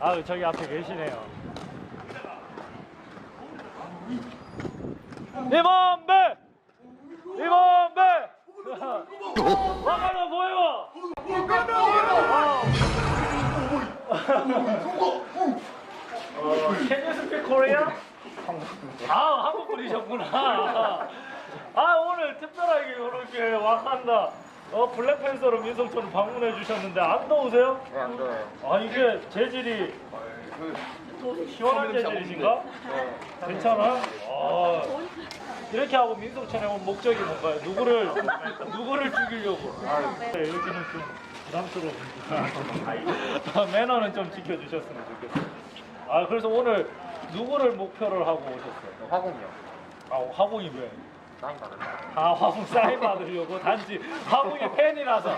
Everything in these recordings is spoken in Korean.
아 저기 앞에 계시네요. 이만배! 이만배! 와가라 보여! 어, Can you speak? 아 한국 분이셨구나. 아 오늘 특별하게 이렇게 와칸다 어 블랙팬서로 민성촌을 방문해 주셨는데 안 더우세요? 네, 안 더워요. 아 이게 재질이 시원한 재질이신가? 네. 괜찮아? 아, 이렇게 하고 민속촌에 온 목적이 뭔가요? 누구를 누구를 죽이려고? 네, 여기는 좀 부담스러우니까 매너는 좀 지켜주셨으면 좋겠어요. 아 그래서 오늘 누구를 목표를 하고 오셨어요? 화공이요. 아 화공이 왜? 사인 받을래요. 아 화공 사인 받으려고 단지 화공이 팬이라서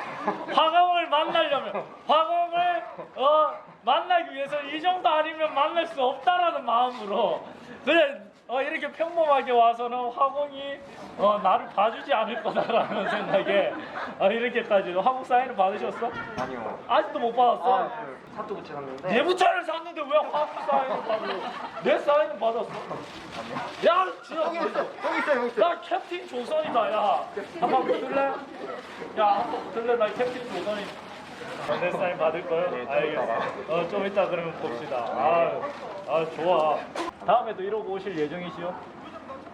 화공을 만나려면 화공을 어 만나기 위해서 이 정도 아니면 만날 수 없다라는 마음으로 그래 어 이렇게 평범하게 와서는 화공이 어 나를 봐주지 않을 거다라는 생각에 어, 이렇게까지 화공 사인을 받으셨어? 아니요. 아직도 못 받았어? 아, 그 사또 붙여놨는데. 내 부차를 샀는데 왜 화공 사인을 받으려? 내 사인은 받았어. 야 진짜 있어. 여기 있어. 나 캡틴 조선이다 야 한번 붙을래? 야 한번 붙을래? 나 캡틴 조선이 어, 내 사인 받을 거요? 네, 좀 알겠어 이따가. 어, 좀 이따 그러면 봅시다 아, 아 좋아 다음에도 이러고 오실 예정이시요?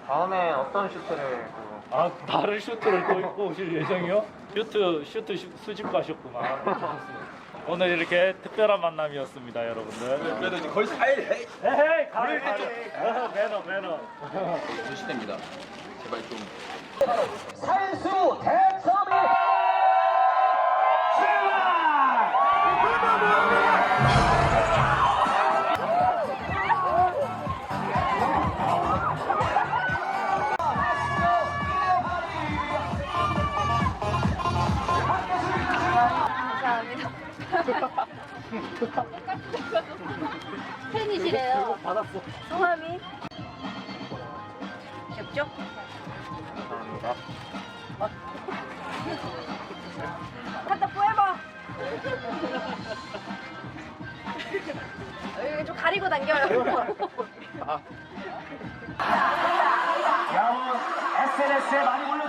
다음에 어떤 슈트를 그 아 다른 슈트를 또 입고 오실 예정이요? 슈트 슈트 슈- 수집 가셨구만 오늘 이렇게 특별한 만남이었습니다 여러분들 그래도 이제 거의 4일 해. 에헤이 가을 가을 어, 매너 매너 조심됩니다. 제발 좀. 산수 대 팬이시래요. 받았어 성함이? 귀엽죠? 감사합니다. 갖다 뽀해봐. 여기 좀 가리고 당겨요. 야원 SNS에 많이 올라